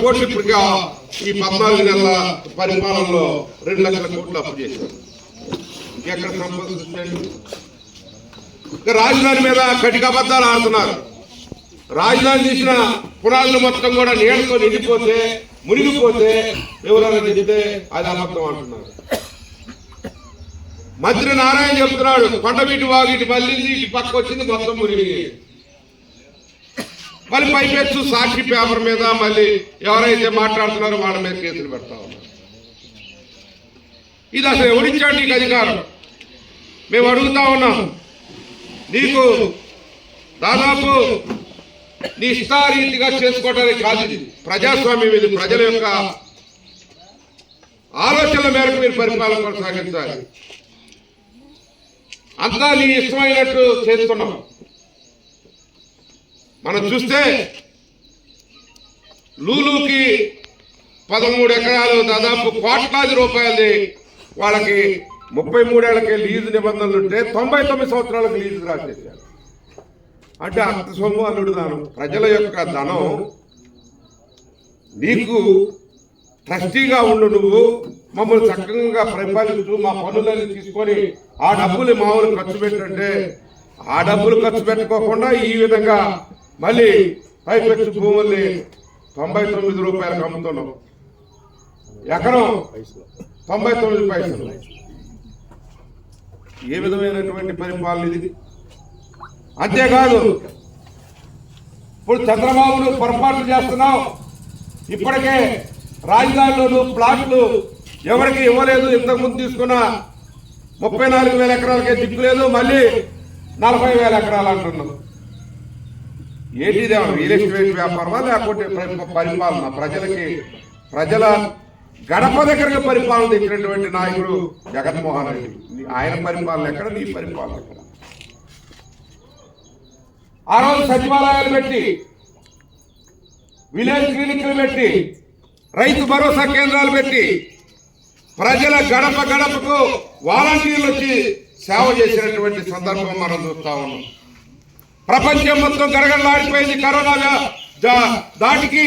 కోట్లు ఈ పద్నాలుగు నెలల పరిపాలనలో రెండు లక్షల కోట్లు అప్పు చేశారు ఎక్కడ రాజధాని మీద కటికబద్దాలు ఆడుతున్నారు. రాజధాని తీసిన పురాణులు మొత్తం కూడా నీళ్ళతో నిండిపోతే మునిగిపోతే ఎవరైనా చెబితే అది అబద్ధం అంటున్నారు. మంత్రి నారాయణ చెప్తున్నాడు కొండవీటి వాగిటి మళ్ళీ ఇటు పక్క వచ్చింది మొత్తం మునిగి. మళ్ళీ పైపెచ్చు సాక్షి పేపర్ మీద మళ్ళీ ఎవరైతే మాట్లాడుతున్నారో వాళ్ళ మీద కేసులు పెడతా ఉన్నారు. ఇది అసలు ఎవరిచ్చాడు నీకు అధికారం? మేము అడుగుతా ఉన్నాం. నీకు దాదాపు నీ ఇష్టారీతిగా చేసుకోవడానికి కాదు ఇది. ప్రజాస్వామ్యం ఇది. ప్రజల యొక్క ఆలోచనల మేరకు మీరు పరిపాలన కొనసాగించాలి. అంతా నీ ఇష్టమైనట్టు చేస్తున్నాం. మనం చూస్తే లూలుకి పదమూడు ఎకరాలు దాదాపు కోట్లాది రూపాయలది వాళ్ళకి ముప్పై మూడేళ్ళకి లీజు నిబంధనలు ఉంటే తొంభై తొమ్మిది సంవత్సరాలకు లీజు రాసేసారు అంటే అంత అల్లుడు దానం ప్రజల యొక్క ధనం నీకు ట్రస్టీగా ఉండు నువ్వు మమ్మల్ని చక్కగా పరిపాలించు మా పనులని తీసుకొని ఆ డబ్బులు మామూలు ఖర్చు పెట్టంటే ఆ డబ్బులు ఖర్చు పెట్టుకోకుండా ఈ విధంగా మళ్ళీ పైపెచ్చు భూముల్ని తొంభై తొమ్మిది రూపాయలకు అమ్ముతున్నాం ఎకరం తొంభై తొమ్మిది పైసలు. ఏ విధమైనటువంటి పరిపాలన ఇది? అంతేకాదు ఇప్పుడు చంద్రబాబు నువ్వు పొరపాట్లు చేస్తున్నావు. ఇప్పటికే రాజధానిలో నువ్వు ప్లాట్లు ఎవరికి ఇవ్వలేదు. ఇంతకుముందు తీసుకున్న ముప్పై నాలుగు వేల ఎకరాలకే దిక్కు లేదు. మళ్ళీ నలభై వేల ఎకరాలు అంటున్నావు. ఏంటి ఇది? ఏమన్నా రియల్ ఎస్టేట్ వ్యాపారమా లేకపోతే ప్ర- పరిపాలన? ప్రజలకి ప్రజల గడప దగ్గరగా పరిపాలన తెచ్చినటువంటి నాయకుడు జగన్మోహన్ రెడ్డి. ఆయన పరిపాలన ఎక్కడ? నీ పరిపాలన ఎక్కడ? ఆ రోజు సచివాలయాలు పెట్టి విలేజ్ క్లినిక్లు పెట్టి రైతు భరోసా కేంద్రాలు పెట్టి ప్రజల గడప గడపకు వాలంటీర్లు వచ్చి సేవ చేసినటువంటి సందర్భం మనం చూస్తా ఉన్నాం. ప్రపంచం మొత్తం గడగడలాడిపోయింది కరోనా దాటికి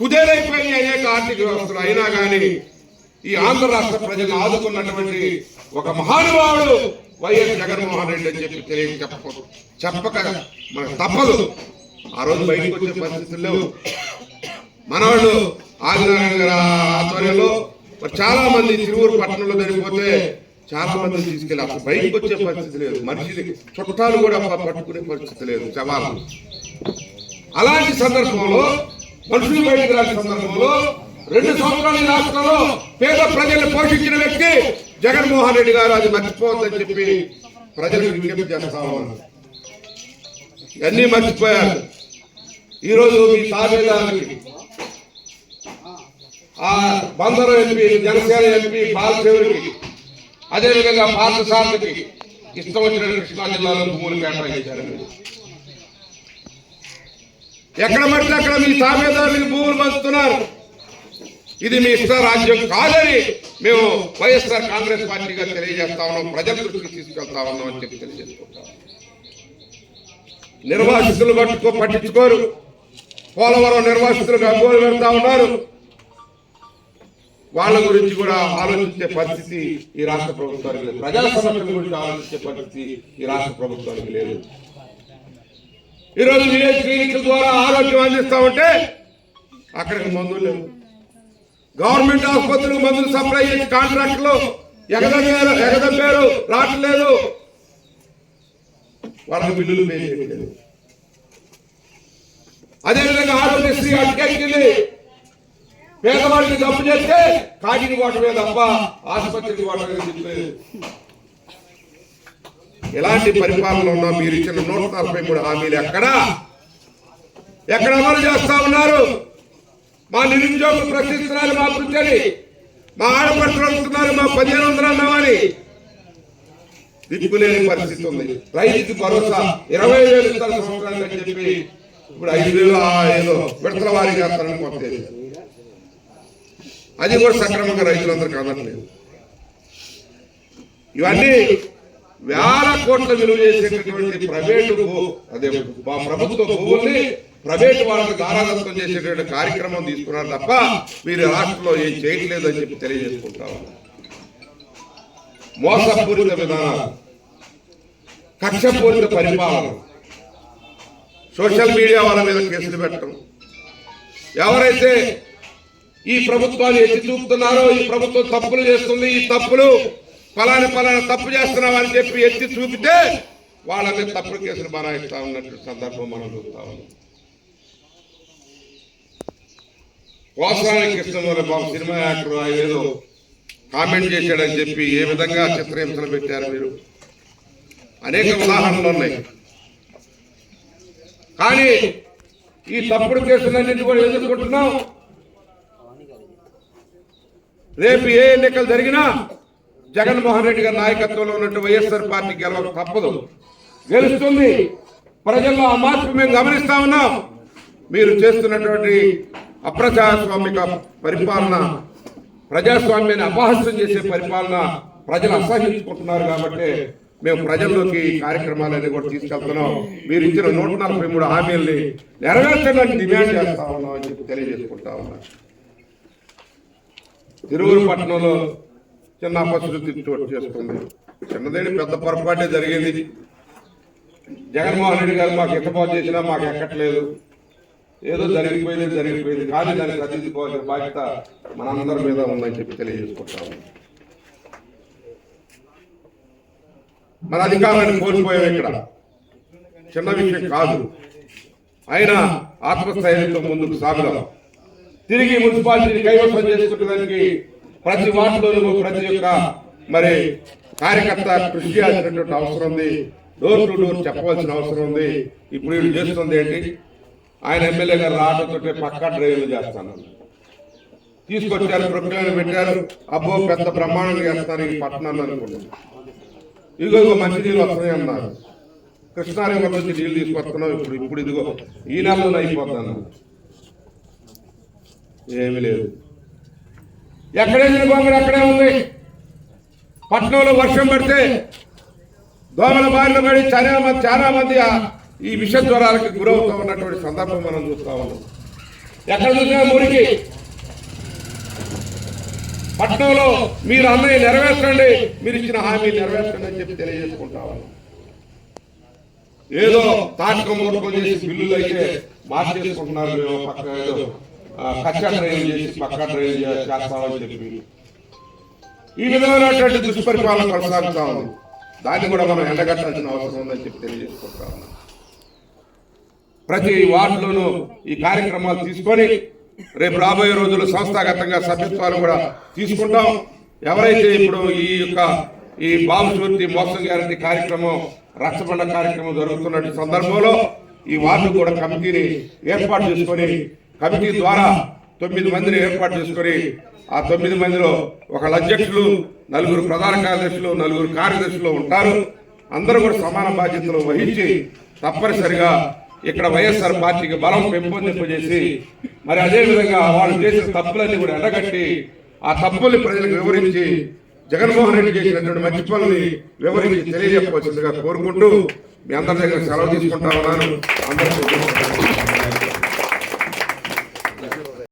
కుదేలైపోయింది అనేక ఆర్థిక వ్యవస్థలు. అయినా కానీ ఈ ఆంధ్ర రాష్ట్ర ప్రజలు ఆదుకున్నటువంటి ఒక మహానుభావుడు వైఎస్ జగన్మోహన్ రెడ్డి అని చెప్పి తెలియ చెప్ప చెప్పక మనకు తప్పదు. ఆ రోజు బయటకు వచ్చే పరిస్థితుల్లో లేవు. మనవాళ్ళు ఆదినారాయణ గారి ఆధ్వర్యంలో చాలా మంది తిరువురు పట్టణంలో జరిగిపోతే చాలా మంది తీసుకెళ్ళి అసలు బయటకు వచ్చే పరిస్థితి లేదు. మనిషిని చుట్టాలు కూడా పట్టుకునే పరిస్థితి లేదు. సవాలు అలాంటి సందర్భంలో మనుషులు బయటకు రాని సందర్భంలో రెండు సంవత్సరాల రాష్ట్రంలో పేద ప్రజలు పోషించిన వ్యక్తి జగన్మోహన్ రెడ్డి గారు. అది మర్చిపోవద్దని చెప్పి ప్రజలకు విజ్ఞప్తి చేస్తా ఉన్నారు ఇవన్నీ మర్చిపోయారు. ఈరోజు మీ తాబేదారులకి ఆ బందరు ఎంపీ జనసేన ఎంపీ బాలశివుడికి అదేవిధంగా పార్థసారథికి ఇష్టం వచ్చిన కృష్ణా జిల్లాలో భూములు కేటాయించారండి ఎక్కడ పడితే అక్కడ మీ తాబేదారులకు భూములు పంచుతున్నారు. ఇది మీ ఇష్ట రాజ్యం కాదని మేము వైఎస్ఆర్ కాంగ్రెస్ పార్టీగా తెలియజేస్తా ఉన్నాం ప్రజల దృష్టికి తీసుకెళ్తా ఉన్నాం అని చెప్పి తెలియజేసుకుంటాం. నిర్వాసితులు పట్టుకో పట్టించుకోరు. పోలవరం నిర్వాసితులు గగ్గోలు పెడతా ఉన్నారు. వాళ్ళ గురించి కూడా ఆలోచించే పరిస్థితి ఈ రాష్ట్ర ప్రభుత్వానికి లేదు. ప్రజా సమస్యల గురించి ఆలోచించే పరిస్థితి ఈ రాష్ట్ర ప్రభుత్వానికి లేదు. ఈరోజు విలేజ్ క్లినిక్ ద్వారా ఆరోగ్యం అందిస్తా ఉంటే అక్కడికి మందులు లేవు. గవర్నమెంట్ ఆసుపత్రులు మందులు సప్లై చేసి కాంట్రాక్టులు ఎగదమ్మారు ఎగదమ్మారు రావట్లేదు. వాళ్ళకి బిల్లులు పే చేయట్లేదు. అదేవిధంగా ఆరోగ్యశ్రీ అడ్డెక్కింది పేదవాడికి డబ్బు చేస్తే కాకిని కోటమే తప్ప ఆసుపత్రికి కోటమే చెప్పలేదు ఎలాంటి పరిపాలన ఉన్నా మీరు ఇచ్చిన నూట నలభై మూడు హామీలు ఎక్కడ? ఎక్కడ అమలు చేస్తా ఉన్నారు? మా నిరుద్యోగులు ప్రశ్నిస్తున్నారు మా వృత్తిని మా ఆడపడుతులు అంటున్నారు మా పదిహేను వందలు అన్నామని. దిక్కులేని పరిస్థితి ఉంది. రైతుకి భరోసా ఇరవై వేలు ఇస్తారు సంవత్సరానికి అని చెప్పి ఇప్పుడు ఐదు వేలు ఆ ఏదో విడతల వారీ చేస్తారని కొత్త తెలియదు అది కూడా సక్రమంగా రైతులందరికీ అందట్లేదు ఇవన్నీ వేల కోట్ల విలువ చేసేటటువంటి ప్రైవేటు అదే మా ప్రభుత్వ భూముల్ని ప్రైవేట్ వాళ్ళకి దారాదత్తం చేసేటువంటి కార్యక్రమం తీసుకున్నారు తప్ప మీరు రాష్ట్రంలో ఏం చేయట్లేదు అని చెప్పి తెలియజేసుకుంటా. మోసపూరిత విధానాలు. కక్షపూరిత పరిపాలన. సోషల్ మీడియా వాళ్ళ మీద కేసులు పెట్టడం. ఎవరైతే ఈ ప్రభుత్వాన్ని ఎత్తి చూపుతున్నారో ఈ ప్రభుత్వం తప్పులు చేస్తుంది ఈ తప్పులు ఫలాని ఫలానా తప్పు చేస్తున్నామని చెప్పి ఎత్తి చూపితే వాళ్ళ మీద తప్పుడు కేసులు బనాయిస్తా ఉన్నట్టు సందర్భం మనం చూస్తా ఉన్నాం. కోసాని కృష్ణమూర్తి బాబు సినిమా యాక్టర్ ఏదో కామెంట్ చేశాడని చెప్పి ఏ విధంగా చిత్రహింసలు పెట్టారు మీరు? అనేక ఉదాహరణలు ఉన్నాయి. కానీ ఈ తప్పుడు కేసులన్నింటి కూడా ఎదుర్కొంటున్నాం రేపు ఏ ఎన్నికలు జరిగినా జగన్మోహన్ రెడ్డి గారి నాయకత్వంలో ఉన్నట్టు వైఎస్ఆర్ పార్టీ గెలవక తప్పదు. గెలుస్తుంది. ప్రజల్లో ఆ మార్పు మేము గమనిస్తా ఉన్నాం. మీరు చేస్తున్నటువంటి అప్రజాస్వామిక పరిపాలన ప్రజాస్వామ్యాన్ని అపహాస్యం చేసే పరిపాలన ప్రజలు అసహించుకుంటున్నారు కాబట్టి మేము ప్రజల్లోకి కార్యక్రమాలన్నీ కూడా తీసుకెళ్తున్నాం. మీరు ఇచ్చిన నూట నలభై మూడు హామీల్ని నెరవేర్చడానికి డిమాండ్ చేస్తా ఉన్నాం అని చెప్పి తెలియజేసుకుంటా ఉన్నాం. తిరువురు పట్టణంలో చిన్న అపశృతి చోటు చేసుకుంది. చిన్నదేని పెద్ద పొరపాటే జరిగింది. జగన్మోహన్ రెడ్డి గారు మాకు ఎక్కబాటు చేసినా మాకు ఎక్కట్లేదు. ఏదో జరిగిపోయింది జరిగిపోయింది. కానీ దానికి సరిదిద్దుకోవాల్సిన బాధ్యత మనందరి మీద ఉందని చెప్పి తెలియజేసుకుంటాము. మన అధికారాన్ని కోల్పోయాం ఇక్కడ. చిన్న విషయం కాదు. అయినా ఆత్మస్థైర్యంతో ముందుకు సాగుదాం. తిరిగి మున్సిపాలిటీని కైవసం చేసుకునేదానికి ప్రతి వార్డులోనూ ప్రతి ఒక్క మరి కార్యకర్త కృషి చేయాల్సినటువంటి అవసరం ఉంది. డోర్ టు డోర్ చెప్పవలసిన అవసరం ఉంది. ఇప్పుడు వీళ్ళు చేస్తుంది ఏంటి? ఆయన ఎమ్మెల్యే గారు రావడంతో పక్కా డ్రైవ్లు చేస్తాను. తీసుకొచ్చారు ప్రొక్లైన్ పెట్టారు. అబ్బో పెద్ద బ్రహ్మాండంగా చేస్తారు ఈ పట్టణాన్ని అనుకున్నాం ఇదిగో ఇదిగో మంచి నీళ్ళు వస్తున్నాయి అన్నారు. కృష్ణారేమ నుంచి నీళ్ళు తీసుకొస్తున్నాం ఇప్పుడు ఇప్పుడు ఇదిగో ఈ నెలలో అయిపోతాను ఏమీ లేదు. ఎక్కడేసిన బొమ్మలు అక్కడే ఉంది? పట్నంలో వర్షం పడితే దోమల బారిన పడి చాలా మంది చాలా మంది ఈ విష జ్వరాలకు గురవుతూ ఉన్నటువంటి సందర్భం మనం చూస్తా ఉన్నాం. ఎక్కడ చూసినా మురికి పట్నంలో మీరు అన్నయ్య నెరవేర్చండి మీరు ఇచ్చిన హామీ నెరవేర్చండి అని చెప్పి తెలియజేసుకుంటా ఉన్నాం. ఏదో తాటకం మూటకం చేసి బిల్లులు అయితే మార్చేసుకుంటున్నారు మేము పక్క ఏదో కచ్చా ట్రైన్ చేసి పక్క చేస్తామని చెప్పి. ఈ విధమైనటువంటి దుష్పరిపాలన కొనసాగుతా ఉంది దాన్ని కూడా మనం ఎండగట్టాల్సిన అవసరం ఉందని చెప్పి తెలియజేసుకుంటా ఉన్నాం. ప్రతి వార్డులోనూ ఈ కార్యక్రమాలు తీసుకొని రేపు రాబోయే రోజుల్లో సంస్థాగతంగా సభ్యత్వాలు కూడా తీసుకుంటాం. ఎవరైతే ఇప్పుడు ఈ యొక్క ఈ బాబు చోర్తి మోసం గ్యారంటీ కార్యక్రమం రచ్చబండ కార్యక్రమం జరుగుతున్న సందర్భంలో ఈ వార్డు కూడా కమిటీని ఏర్పాటు చేసుకొని కమిటీ ద్వారా తొమ్మిది మందిని ఏర్పాటు చేసుకొని ఆ తొమ్మిది మందిలో ఒక అధ్యక్షులు నలుగురు ప్రధాన కార్యదర్శులు నలుగురు కార్యదర్శులు ఉంటారు. అందరూ కూడా సమాన బాధ్యతలు వహించి తప్పనిసరిగా ఇక్కడ వైఎస్ఆర్ పార్టీకి బలం పెంపొందింపజేసి మరి అదే విధంగా వాళ్ళు చేసిన తప్పులన్నీ కూడా ఎండగట్టి ఆ తప్పుల్ని ప్రజలకు వివరించి జగన్మోహన్ రెడ్డి చేసినటువంటి మంచి పనుల్ని వివరించి తెలియజెప్పవలసిందిగా కోరుకుంటూ మీ అందరి దగ్గర సెలవు తీసుకుంటా ఉన్నాను. అందరికీ